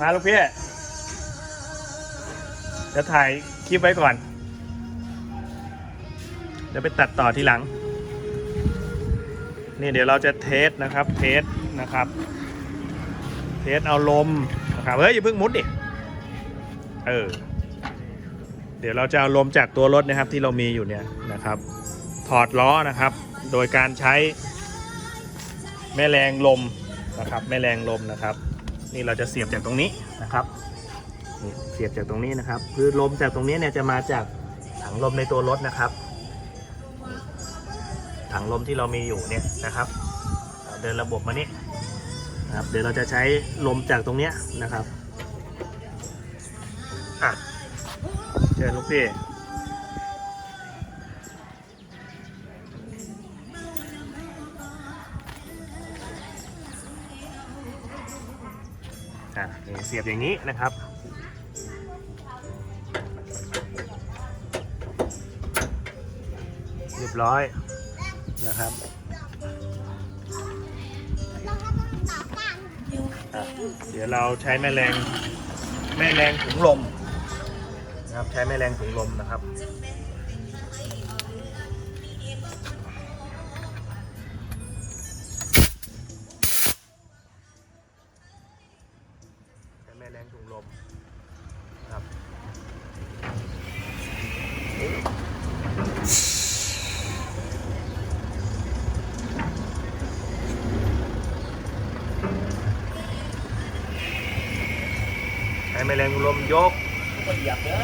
มาลูกพี่จะถ่ายคลิปไว้ก่อน เดี๋ยวไปตัดต่อทีหลัง นี่เดี๋ยวเราจะเทสนะครับ เทสนะครับ เทสเอาลมนะครับ เฮ้ยอย่าเพิ่งมุดดิ เออ เดี๋ยวเราจะเอาลมจากตัวรถนะครับที่เรามีอยู่เนี่ยนะครับ ถอดล้อนะครับ โดยการใช้แม่แรงลมนะครับ แม่แรงลมนะครับ นี่เราจะเสียบจากตรงนี้นะครับนี่เสียบจากตรงนี้นะครับคือลมจากตรงนี้เนี่ยจะมาจากถังลมในตัวรถนะครับ ถังลมที่เรามีอยู่เนี่ยนะครับ เดินระบบมานี่นะครับเดี๋ยวเราจะใช้ลมจากตรงเนี้ยนะครับอะเชิญลูกพี่ เสียบอย่างนี้นะครับ เรียบร้อยนะครับเดี๋ยวเราใช้แม่แรงแม่แรงถุงลมนะครับใช้แม่แรงถุงลมนะครับ ใช้แม่แรงถุงลมยกก็เหยียบเด้อ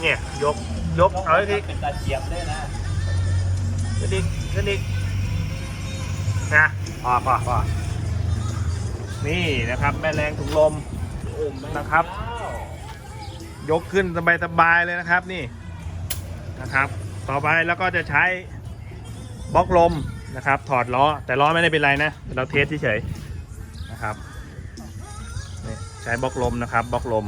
เนี่ยยกยกเอาให้ทีเป็นตาเหยียบเลยนะขึ้นอีกขึ้นอีกนะพอพอพอนี่นะครับแม่แรงถุงลมโอ้แม่นะครับ ยกขึ้นสบายๆเลยนะครับนี่นะครับ ต่อไปแล้วก็จะใช้บล็อกลมนะครับ ถอดล้อแต่ล้อไม่ได้เป็นไรนะเราเทสเฉยๆนะครับนี่ ใช้บล็อกลมนะครับบล็อกลม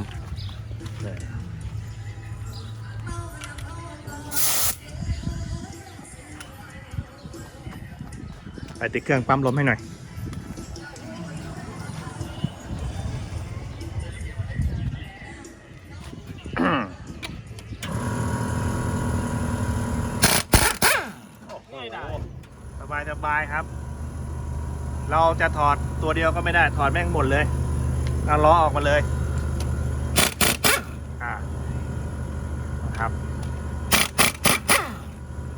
ไปติดเครื่องปั๊มลมให้หน่อยสบายสบายครับ เราจะถอดตัวเดียวก็ไม่ได้ถอดแม่งหมดเลย เอาล้อออกมาเลยอ่าครับ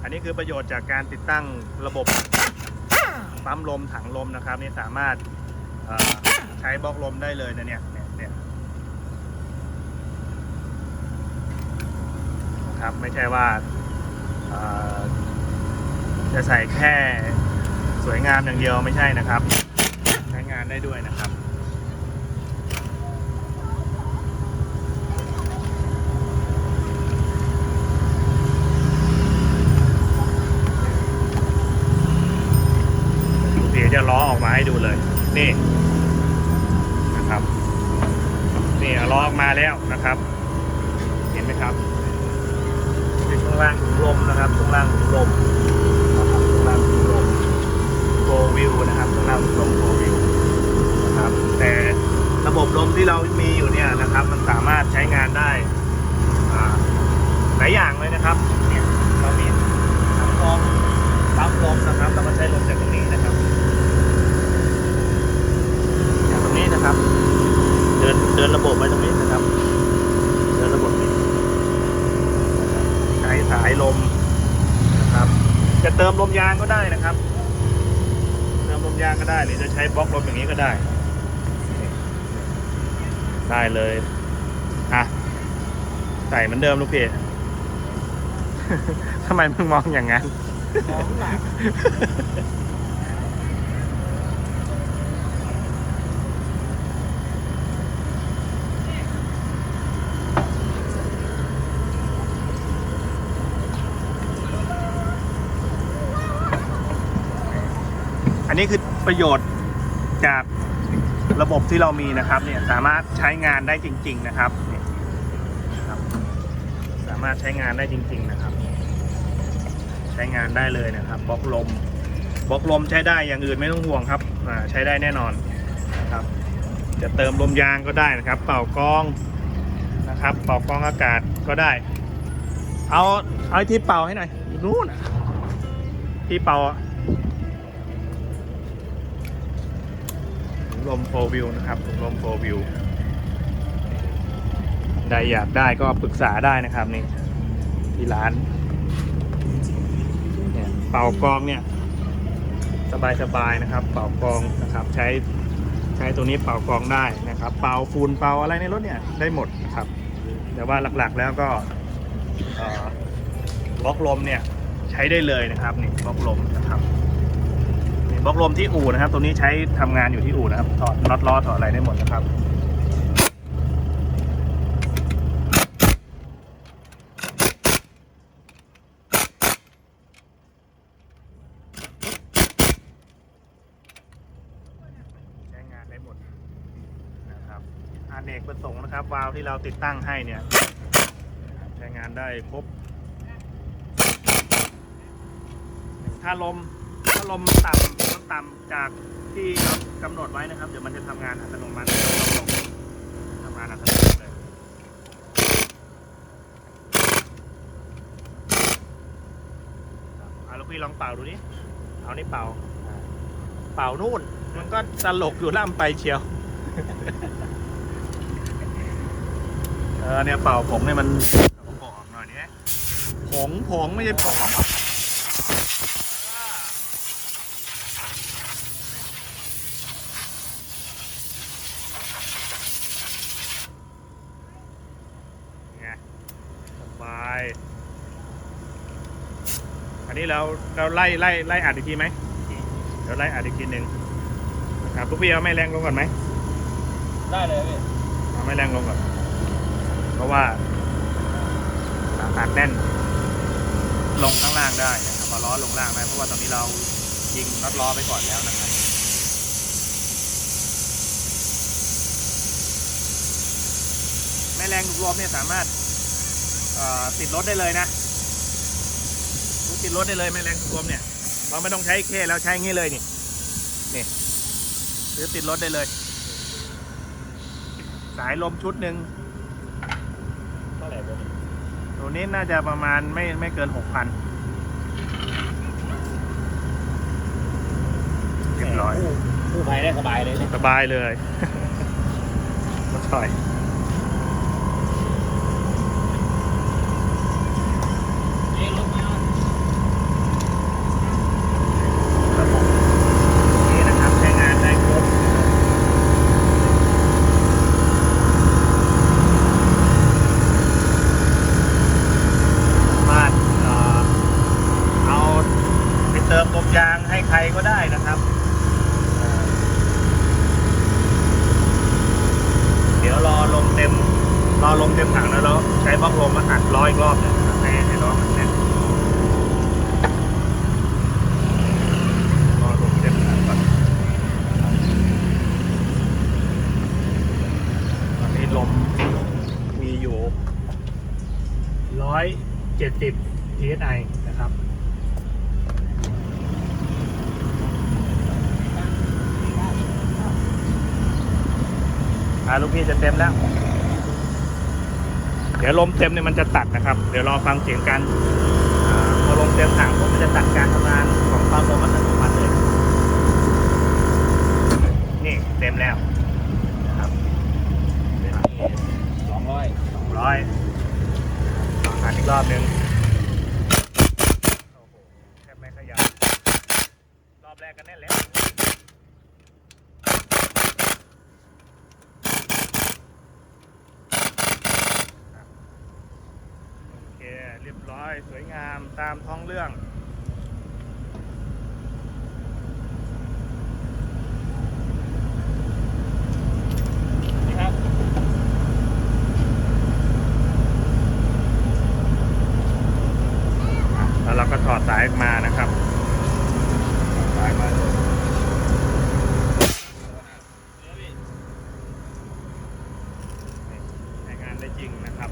อันนี้คือประโยชน์จากการติดตั้งระบบปั๊มลมถังลมนะครับ นี่สามารถใช้บล็อกลมได้เลยนะเนี่ยเนี่ยนะครับไม่ใช่ว่าจะใส่แค่สวยงามอย่างเดียวไม่ใช่นะครับ ใช้งานได้ด้วยนะครับ ให้ดูเลย นี่นะครับ นี่ล้อออกมาแล้วนะครับ เห็นไหมครับเป็นช่วงล่างถุงลมนะครับช่วงล่างถุงลมนะครับข้างล่างลมโฟวิวนะครับข้างล่างลมโฟวิวนะครับ แต่ระบบลมที่เรามีอยู่เนี่ยนะครับ มันสามารถใช้งานได้หลายอย่างเลยนะครับเนี่ยเรามีถังลมปั๊มลมนะครับเราก็ใช้ลมจากตรงนี้นะครับจากตรงนี้นะครับ เดินเดินระบบไปตรงนี้นะครับ เดินระบบนี้นะครับใช้สายลมนะครับ จะเติมลมยางก็ได้นะครับ เติมลมยางก็ ได้ หรือจะใช้บล็อกลมอย่างนี้ก็ได้ ได้เลยอะใส่เหมือนเดิมลูกเพจทำไมมึงมองอย่างนั้น มองหลัง นนี้คือประโยชน์จากระบบที่เรามีนะครับเนี่ยสามารถใช้งานได้จริง ๆ นะครับสามารถใช้งานได้จริง ๆ นะครับ ใช้งานได้เลยนะครับบล็อกลมบล็อกลมใช้ได้อย่างอื่นไม่ต้องห่วงครับใช้ได้แน่นอนนะครับ จะเติมลมยางก็ได้นะครับ เป่ากรองนะครับ เป่ากรองอากาศก็ได้ เอาเอาไอ้ที่เป่าให้หน่อยอยู่นู่นน่ะที่เป่า ลมโฟวิวนะครับถุงลมโฟวิวใดอยากได้ก็ปรึกษาได้นะครับนี่ที่ร้านเนี่ยเป่ากองเนี่ย สบายๆนะครับ เป่ากองนะครับ ใช้ใช้ตัวนี้เป่ากองได้นะครับ เป่าฝุ่นเป่าอะไรในรถเนี่ยได้หมดนะครับ แต่ว่าหลักๆแล้วก็บล็อกลมเนี่ยใช้ได้เลยนะครับนี่บล็อกลมนะครับ บล็อกลมที่อู่นะครับ ตัวนี้ใช้ทำงานอยู่ที่อู่นะครับ ถอดน็อตล้อถอดอะไรได้หมดนะครับใช้งานได้หมดนะครับอเนกประสงค์นะครับ วาล์วที่เราติดตั้งให้เนี่ยใช้งานได้ครบถ้าลม ถ้าลมมันต่ำมันต่ำจากที่กำหนดไว้นะครับ เดี๋ยวมันจะทำงานอัตโนมัติทำงานอัตโนมัติเลยเอาลูกพี่ลองเป่าดูนี่เอานี่เป่า เป่านู่น มันก็ตลกอยู่ล่ำไปเชียวเออเนี่ยเป่าผมเนี่ยมันเอาผมออกหน่อยนี่ผงผงไม่ใช่ผงไงสบาย อั นนี้เราเราไล่ไล่ไล่อัดอีกทีไหมเดี๋ยวไล่อัดอีกทีหนึ่งนะครับลูกพี่เอาไม่แรงลงก่อนไหมได้เลยพี่เอาไม่แรงลงก่อน เพราะว่าอัดแน่น ลงข้างล่างได้นะครับเอาล้อลงล่างได้เพราะว่าตอนนี้เรายิงน็อตล้อไปก่อนแล้วนะครับแม่แรงลูกลมเนี่ยสามารถเอ่อติดรถได้เลยนะ ติดรถได้เลยแม่แรงลูกลมเนี่ย เราไม่ต้องใช้เคแล้วใช้อย่างนี้เลยนี่นี่หรือติดรถได้เลย สายลมชุดหนึ่งเท่าไหร่พี่ตัวนี้น่าจะประมาณไม่ไม่เกินหกพันเรียบร้อยผู้ภัยได้สบายเลยเนี่ยสบายเลยมาช่อย เอ้ยรถมา ระบบนี้นะครับใช้งานได้ครบสามารถเอ่อเอาไปเติมลม ยางให้ใครก็ได้นะครับ เดี๋ยวรอลมเต็ม รอลมเต็มถังแล้วเราใช้บล็อกลมมาอัดร้อยรอบหนึงนะครับให้ให้ล้อมันแน่นรอลมเต็มถังก่อนตอนนี้ลมมีอยู่ร้อยเจ็ดสิบ psi นะครับ อ่าลูกพี่จะเต็มแล้ว เดี๋ยวลมเต็มเนี่ยมันจะตัดนะครับ เดี๋ยวรอฟังเสียงกันพอลมเต็มถังผมมันจะตัดการทำงานของปั๊มลมอัตโนมัติเลยนี่เต็มแล้วนะครับสองร้อยสองร้อยลองหันอีกรอบหนึ่งโอ้โหแทบไม่ขยับรอบแรกก็แน่นแล้ว โอเค เร้อย สวยงามตามท้องเรื่องนี่ครับแล้วเราก็ถอดสายมานะครับสายมาเลยนี่ใช้งานได้จริงนะครับ